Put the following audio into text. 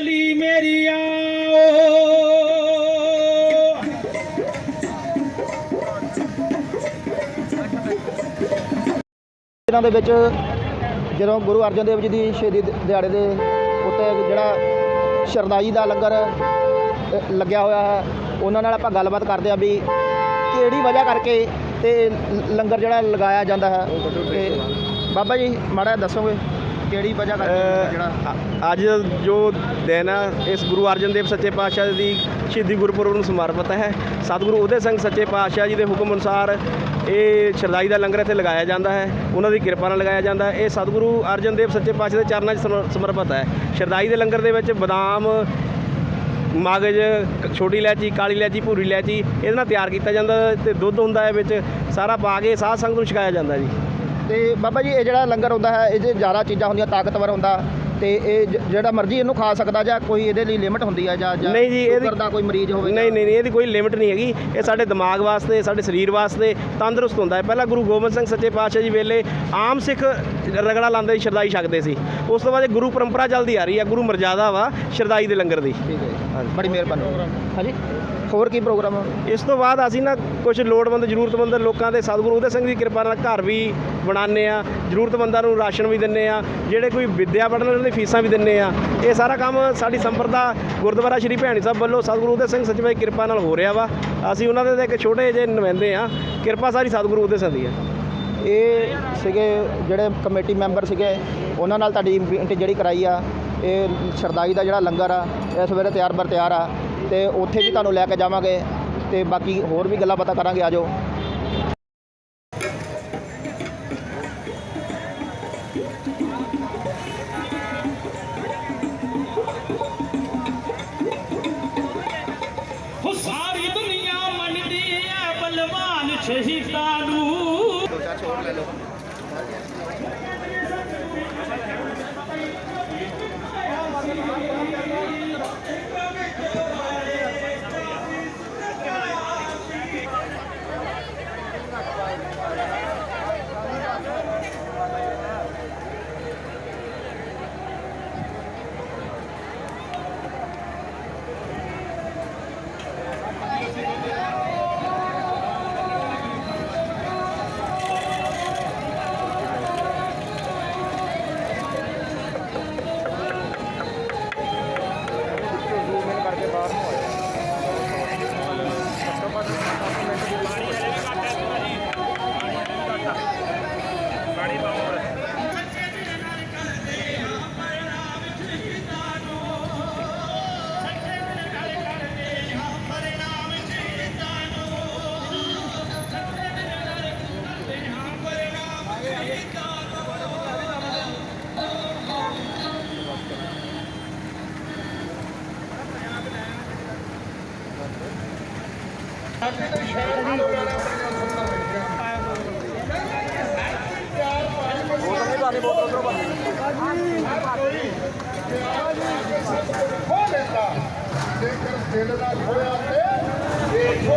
ਗਲੀ ਮੇਰੀ ਆਓ। ਇਹਨਾਂ ਦੇ ਵਿੱਚ ਜਦੋਂ ਗੁਰੂ ਅਰਜਨ ਦੇਵ ਜੀ ਦੀ ਸ਼ਹੀਦੀ ਦਿਹਾੜੇ ਦੇ ਉੱਤੇ ਜਿਹੜਾ ਸ਼ਰਦਾਈ ਦਾ ਲੰਗਰ ਲੱਗਿਆ ਹੋਇਆ ਹੈ, ਉਹਨਾਂ ਨਾਲ ਆਪਾਂ ਗੱਲਬਾਤ ਕਰਦੇ ਆ ਵੀ ਕਿਹੜੀ ਵਜ੍ਹਾ ਕਰਕੇ ਤੇ ਲੰਗਰ ਜਿਹੜਾ ਲਗਾਇਆ ਜਾਂਦਾ ਹੈ। ਤੇ ਬਾਬਾ ਜੀ, ਮਾੜਾ ਦੱਸੋਗੇ? ਕਿਹੜੀ ਵਜ੍ਹਾ ਕਰਕੇ ਜਿਹੜਾ? ਅ- ਅੱਜ ਜੋ ਦਿਨ ਆ, ਇਸ ਗੁਰੂ ਅਰਜਨ ਦੇਵ ਸੱਚੇ ਪਾਤਸ਼ਾਹ ਦੀ ਸ਼ਹੀਦੀ ਗੁਰਪੁਰਬ ਨੂੰ ਸਮਰਪਿਤ ਹੈ। ਸਤਿਗੁਰੂ ਉਦੇ ਸਿੰਘ ਸੱਚੇ ਪਾਤਸ਼ਾਹ ਜੀ ਦੇ ਹੁਕਮ ਅਨੁਸਾਰ ਇਹ ਸ਼ਰਦਾਈ ਦਾ ਲੰਗਰ ਇੱਥੇ ਲਗਾਇਆ ਜਾਂਦਾ ਹੈ। ਉਹਨਾਂ ਦੀ ਕਿਰਪਾ ਨਾਲ ਲਗਾਇਆ ਜਾਂਦਾ ਹੈ। ਇਹ ਸਤਿਗੁਰੂ ਅਰਜਨ ਦੇਵ ਸੱਚੇ ਪਾਤਸ਼ਾਹ ਦੇ ਚਰਨਾਂ 'ਚ ਸਮਰ- ਸਮਰਪਿਤ ਹੈ। ਸ਼ਰਦਾਈ ਦੇ ਲੰਗਰ ਦੇ ਵਿੱਚ ਬਦਾਮ, ਮਗਜ, ਕ- ਛੋਟੀ ਇਲਾਇਚੀ, ਕਾਲੀ ਇਲਾਇਚੀ, ਭੂਰੀ ਇਲਾਇਚੀ, ਇਹਦੇ ਨਾਲ ਤਿਆਰ ਕੀਤਾ ਜਾਂਦਾ ਹੈ ਤੇ ਦੁੱਧ ਹੁੰਦਾ ਹੈ ਵਿੱਚ। ਸਾਰਾ ਪਾ ਕੇ ਸਾਧ ਸੰਗਤ ਨੂੰ ਛਕਾਇਆ ਜਾਂਦਾ ਜੀ। ਤੇ ਬਾਬਾ ਜੀ ਇਹ ਜਿਹੜਾ ਲੰਗਰ ਹੁੰਦਾ ਹੈ ਇਹ 'ਚ ਜ਼ਿਆਦਾ ਚੀਜ਼ਾਂ ਹੁੰਦੀਆਂ ਤਾਕਤਵਰ ਹੁੰਦਾ ਤੇ ਇਹ ਜ- ਜਿਹੜਾ ਮਰਜ਼ੀ ਇਹਨੂੰ ਖਾ ਸਕਦਾ ਜਾਂ ਕੋਈ ਇਹਦੇ ਲਈ ਲਿਮਿਟ ਹੁੰਦੀ ਹੈ ਜਾਂ ਜਾਂ ਨਹੀਂ ਜੀ, ਇਹਦੀ- ਸ਼ੂਗਰ ਦਾ ਕੋਈ ਮਰੀਜ਼ ਹੋਵੇ ਨਹੀਂ ਨਹੀਂ ਨਹੀਂ ਇਹਦੀ ਕੋਈ ਲਿਮਿਟ ਨਹੀਂ ਹੈਗੀ। ਇਹ ਸਾਡੇ ਦਿਮਾਗ ਵਾਸਤੇ ਸਾਡੇ ਸਰੀਰ ਵਾਸਤੇ ਤੰਦਰੁਸਤ ਹੁੰਦਾ ਹੈ। ਪਹਿਲਾਂ ਗੁਰੂ ਗੋਬਿੰਦ ਸਿੰਘ ਸੱਚੇ ਪਾਤਸ਼ਾਹ ਜੀ ਵੇਲੇ ਆਮ ਸਿੱਖ ਰਗੜਾ ਲਾਉਂਦੇ ਸੀ ਸ਼ਰਦਾਈ ਛਕਦੇ ਸੀ। ਉਸ ਤੋਂ ਬਾਅਦ ਇਹ ਗੁਰੂ ਪਰੰਪਰਾ ਚੱਲਦੀ ਆ ਰਹੀ ਹੈ ਗੁਰੂ ਮਰਜ਼ਾਦਾ ਵਾ ਸ਼ਰਦਾਈ ਦੇ ਲੰਗਰ ਦੀ। ਠੀਕ ਹੈ ਬੜੀ ਮਿਹਰਬਾਨੀ। ਹਾਂਜੀ। ਹੋਰ ਕੀ ਪ੍ਰੋਗਰਾਮ ਆ? ਇਸ ਤੋਂ ਬਾਅਦ ਅਸੀਂ ਨਾ ਕੁਝ ਲੋੜਵੰਦ ਜ਼ਰੂਰਤਮੰਦ ਲੋਕਾਂ ਦੇ ਸਤਿਗੁਰੂ ਉਦੇ ਸਿੰਘ ਦੀ ਕਿਰਪਾ ਨਾਲ ਘਰ ਵੀ ਬਣਾਉਂਦੇ ਆ ਜ਼ਰੂਰਤਮੰਦਾਂ ਨੂੰ ਰਾਸ਼ਨ ਵੀ ਦਿੰਨੇ ਆ ਜਿਹੜੇ ਕੋਈ ਵਿੱਦਿਆ ਪੜ੍ਹਨ ਉਹਨਾਂ ਦੀ ਫੀਸਾਂ ਵੀ ਦਿੰਨੇ ਆ। ਇਹ ਸਾਰਾ ਕੰਮ ਸਾਡੀ ਸੰਪਰਦਾ ਗੁਰਦੁਆਰਾ ਸ਼੍ਰੀ ਭੈਣੀ ਸਾਹਿਬ ਵੱਲੋਂ ਸਤਿਗੁਰੂ ਉਦੇ ਸਿੰਘ ਸੱਚੇ ਦੀ ਕਿਰਪਾ ਨਾਲ ਹੋ ਰਿਹਾ ਵਾ। ਅਸੀਂ ਉਹਨਾਂ ਦੇ ਇੱਕ ਛੋਟੇ ਜਿਹੇ ਨੁਮਾਇੰਦੇ ਆ। ਕਿਰਪਾ ਸਾਰੀ ਸਤਿਗੁਰੂ ਉਦੇ ਸਿੰਘ ਦੀ ਆ। ਇਹ ਸੀਗੇ ਜਿਹੜੇ ਕਮੇਟੀ ਮੈਂਬਰ ਸੀਗੇ, ਉਹਨਾਂ ਨਾਲ ਤੁਹਾਡੀ ਮੀਟਿੰਗ ਜਿਹੜੀ ਕਰਾਈ ਆ, ਇਹ ਸ਼ਰਦਾਈ ਦਾ ਜਿਹੜਾ ਲੰਗਰ ਆ ਇਸ ਵੇਲੇ ਤਿਆਰ ਬਰ ਤਿਆਰ ਆ, ਤੇ ਉੱਥੇ ਵੀ ਤੁਹਾਨੂੰ ਲੈ ਕੇ ਜਾਵਾਂਗੇ, ਤੇ ਬਾਕੀ ਹੋਰ ਵੀ ਗੱਲਾਂ ਬਾਤਾਂ ਕਰਾਂਗੇ ਆਜੋ ਹੋ ਸਾਰੀ ਦੁਨੀਆ ਮੰਨਦੀ ਐ ਬਲਵਾਨ ਸ਼ਹੀਦਾਂ ਨੂੰ ਜੇਕਰ ਦਿਲ ਨਾਲ ਖੋਇਆ ਤੇ ਇਹ ਖੋਇਆ